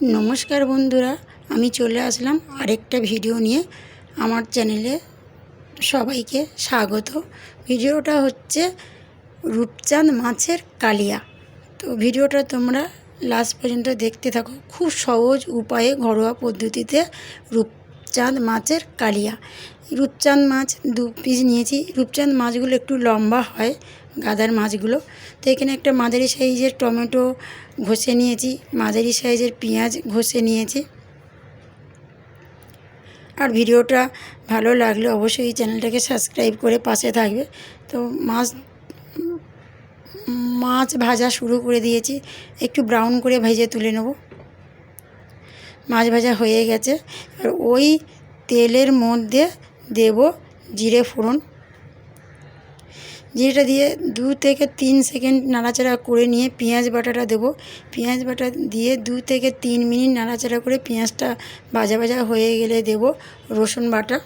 নমস্কার বন্ধুরা, আমি চলে আসলাম আরেকটা ভিডিও নিয়ে আমার চ্যানেলে সবাইকে স্বাগত। ভিডিওটা হচ্ছে রূপচাঁদ মাছের কালিয়া। তো ভিডিওটা তোমরা লাস্ট পর্যন্ত দেখতে থাকো। খুব সহজ উপায়ে, ঘরোয়া পদ্ধতিতে রূপচাঁদ মাছের কালিয়া। রূপচাঁদ মাছ দু পিস নিয়েছি। রূপচাঁদ মাছগুলো একটু লম্বা হয় গাদার মাছগুলো। তো এখানে একটা মাঝারি সাইজের টমেটো ঘষে নিয়েছি, মাঝারি সাইজের পেঁয়াজ ঘষে নিয়েছি। আর ভিডিওটা ভালো লাগলে অবশ্যই চ্যানেলটাকে সাবস্ক্রাইব করে পাশে থাকবে। তো মাছ মাছ ভাজা শুরু করে দিয়েছি, একটু ব্রাউন করে ভেজে তুলে নেব। মাছ ভাজা হয়ে গেছে, আর ওই তেলের মধ্যে দেব জিরে ফোড়ন। জিরেটা দিয়ে দু থেকে তিন সেকেন্ড নাড়াচাড়া করে নিয়ে পেঁয়াজ বাটাটা দেবো। পেঁয়াজ বাটা দিয়ে দু থেকে তিন মিনিট নাড়াচাড়া করে পেঁয়াজটা ভাজা ভাজা হয়ে গেলে দেব রসুন বাটা।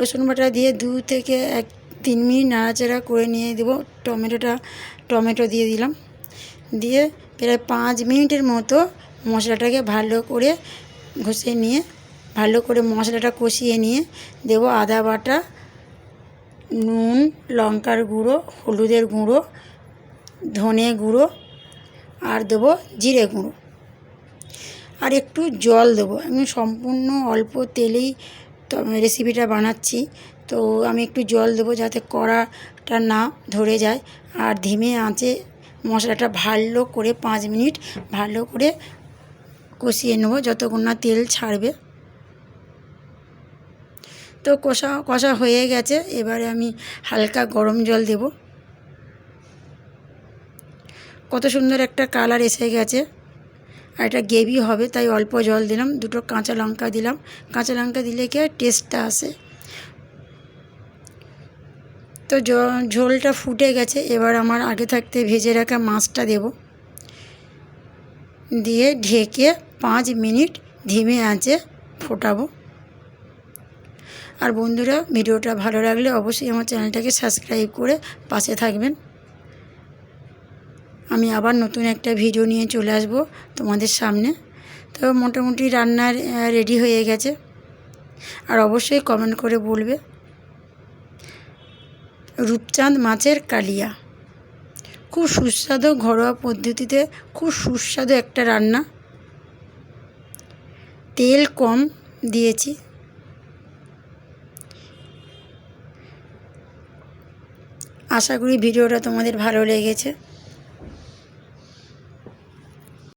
রসুন বাটা দিয়ে দু থেকে এক তিন মিনিট নাড়াচাড়া করে নিয়ে দেব টমেটোটা, টমেটো দিয়ে দিলাম। দিয়ে প্রায় পাঁচ মিনিটের মতো মশলাটাকে ভালো করে ঘষে নিয়ে, ভালো করে মশলাটা কষিয়ে নিয়ে দেব আদা বাটা নুন, লঙ্কার গুঁড়ো, হলুদের গুঁড়ো, ধনে গুঁড়ো, আর দেবো জিরে গুঁড়ো। আর একটু জল দেবো। আমি সম্পূর্ণ অল্প তেলেই তো রেসিপিটা বানাচ্ছি। তো আমি একটু জল দেবো যাতে কড়াটা না ধরে যায়। আর ধিমে আঁচে মশলাটা ভালো করে পাঁচ মিনিট ভালো করে কষিয়ে নেব। যতক্ষণ না তেল ছাড়বে। তো কষা কষা হয়ে গেছে। এবারে আমি হালকা গরম জল দেব। কত সুন্দর একটা কালার এসে গেছে। আর এটা গ্রেভি হবে, তাই অল্প জল দিলাম। দুটো কাঁচা লঙ্কা দিলাম। কাঁচা লঙ্কা দিলে কি টেস্টটা আসে। তো ঝোলটা ফুটে গেছে। এবার আমার আগে থাকতে ভেজে রাখা মাছটা দেব। দিয়ে ঢেকে পাঁচ মিনিট ধিমে আঁচে ফোটাবো। আর বন্ধুরা, ভিডিওটা ভালো লাগলে অবশ্যই আমার চ্যানেলটাকে সাবস্ক্রাইব করে পাশে থাকবেন। আমি আবার নতুন একটা ভিডিও নিয়ে চলে আসব তোমাদের সামনে। তো মোটামুটি রান্নার রেডি হয়ে গেছে। আর অবশ্যই কমেন্ট করে বলবে, রূপচাঁদ মাছের কালিয়া। খুব সুস্বাদু ঘরোয়া পদ্ধতিতে খুব সুস্বাদু একটা রান্না। তেল কম দিয়েছি। আশা করি ভিডিওটা তোমাদের ভালো লেগেছে।